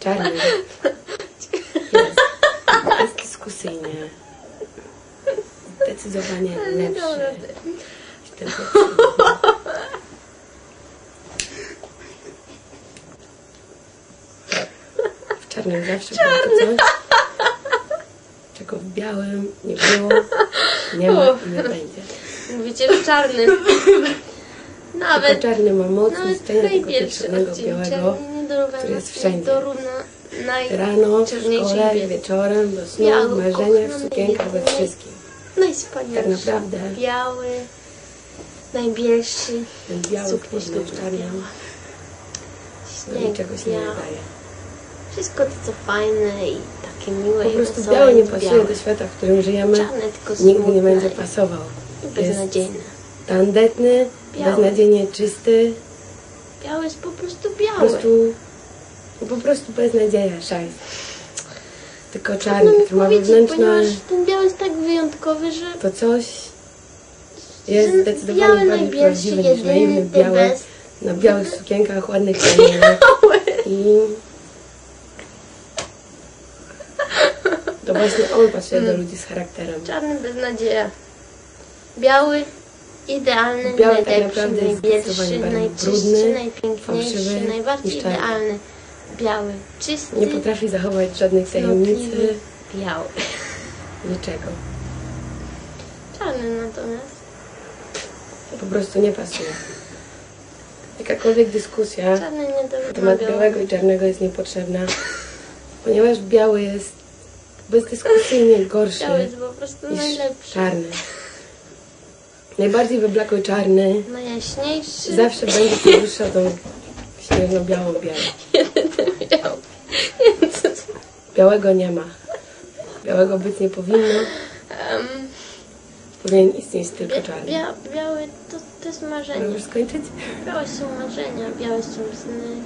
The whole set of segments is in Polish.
Czarny. Jest. Jest dyskusyjnie. Zdecydowanie lepszy. W czarnym zawsze było to coś, czego w białym nie było, nie ma i nie będzie. Mówicie, że czarny. Tylko Nawet, czarny ma moc nawet niszczenia tego odcinek białego czerni niedorówna który jest wszędzie. naj... rano, w szkole, wieczorem, do snu, Biały, w kochany, sukienkach, we wszystkim. najwspanialszy. Tak naprawdę Biały, najbielszy. Suknia ślubna biała. do Śnieg niczego się nie biały. nadaje. Wszystko to co fajne i takie miłe Po i prostu wesołe biały nie pasuje białe. do świata, w którym żyjemy. Czarne tylko Nigdy nie będzie i pasował. Jest beznadziejne. tandetny, Biały. beznadziejnie czysty, Biały jest po prostu po biały. prostu, no po prostu beznadzieja, szajs. Tylko Trudno czarny, mi który ma wewnętrzne ponieważ ten biały jest tak wyjątkowy, że to coś jest że zdecydowanie bardziej prawdziwy niż naiwny biały best. na białych sukienkach, ładnych kamieniach i to właśnie on pasuje Mm. do ludzi z charakterem. Czarny beznadzieja. Biały, idealny, Biały tak najlepszy, naprawdę jest najbielszy, najczystszy, najpiękniejszy, fałszywy najbardziej idealny. Biały, czysty, Nie potrafi zachować żadnych cnotliwy, tajemnicy, biały. niczego. Czarny natomiast. Po prostu nie pasuje. Jakakolwiek dyskusja Czarny nie na temat białego i czarnego jest niepotrzebna, ponieważ biały jest bezdyskusyjnie gorszy Biały jest po prostu niż najlepszy. czarny. Najbardziej wyblakły czarny Najjaśniejszy. zawsze będzie przewyższał tą śnieżno-białą białą. Białego nie ma. Białego być nie powinno. Em, Powinien istnieć tylko czarny. bia, biały to, to jest marzenie. Możesz skończyć? Białe są marzenia, białe są sny.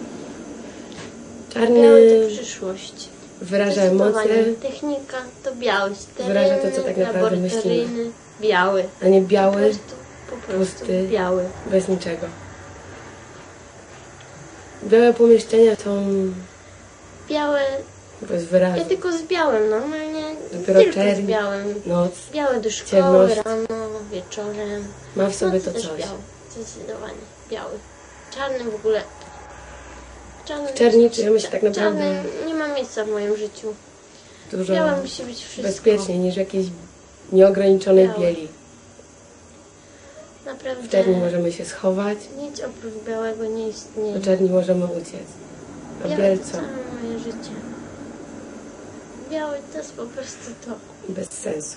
Czarny Biały to przyszłość. Wyraża emocje, Technika to biały. Wyraża to, co tak naprawdę laboratoryjny, Biały. a nie Po biały prostu, po prostu pusty. biały. bez niczego. Białe pomieszczenia są Białe, bez wyrazu. ja tylko z białym, normalnie Dopiero tylko czerń. z białym. Noc Białe do szkoły, Ciemność. rano, wieczorem. ma w sobie No, to coś. biały, zdecydowanie. Biały. Czarny w ogóle. Czarny, W czerni czujemy się tak naprawdę Czarny miejsca w moim życiu. Dużo musi być wszystko. bezpieczniej niż w jakiejś nieograniczonej Białe. bieli. Naprawdę. W czerni możemy się schować, Nic oprócz białego nie istnieje. do czerni możemy uciec. A Białe biel to co? całe moje życie. Biały to jest po prostu to. Bez sensu.